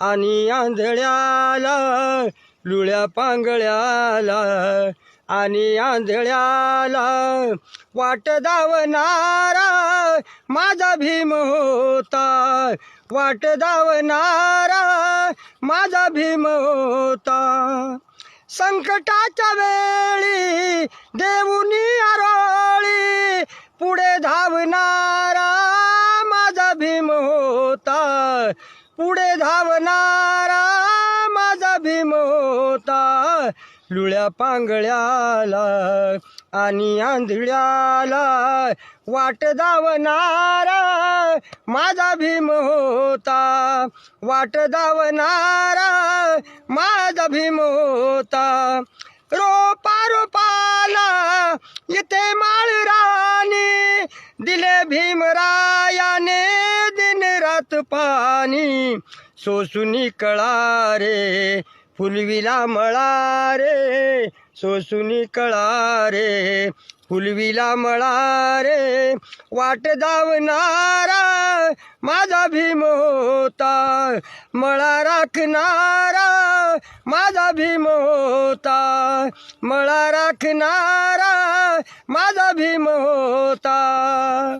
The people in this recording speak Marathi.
आणि आंधळ्याला लुळ्या पांगळ्याला आणि आंधळ्याला वाट धावणारा माझा भीम होता. वाट धावणारा माझा भीम होता. संकटाच्या वेळी देऊनी आरोळी पुढे धावणारा माझा भीम होता. पुढे धावणारा माझा भीम होता. लुळ्या पांगळ्याला आणि आंधळ्याला वाट धावणारा माझा भीम होता. वाट धावणारा माझा भीम होता. रोपा रोपाला इथे माळ राणी दिले भीमरा दिन पाणी सोसुनी कळा रे फुलविला मळा रे सोसुनी कळा रे फुलविला मळा रे वाट धावणारा माझा भीम होता मळा राखणारा माझा भीम होता मळा राखणारा माझा भीम होता.